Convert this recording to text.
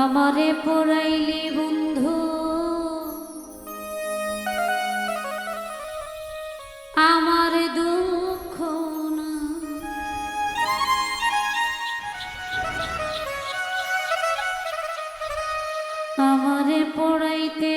আমারে পড়াইলি বন্ধু। আমার দুঃখ আমারে পড়াইতে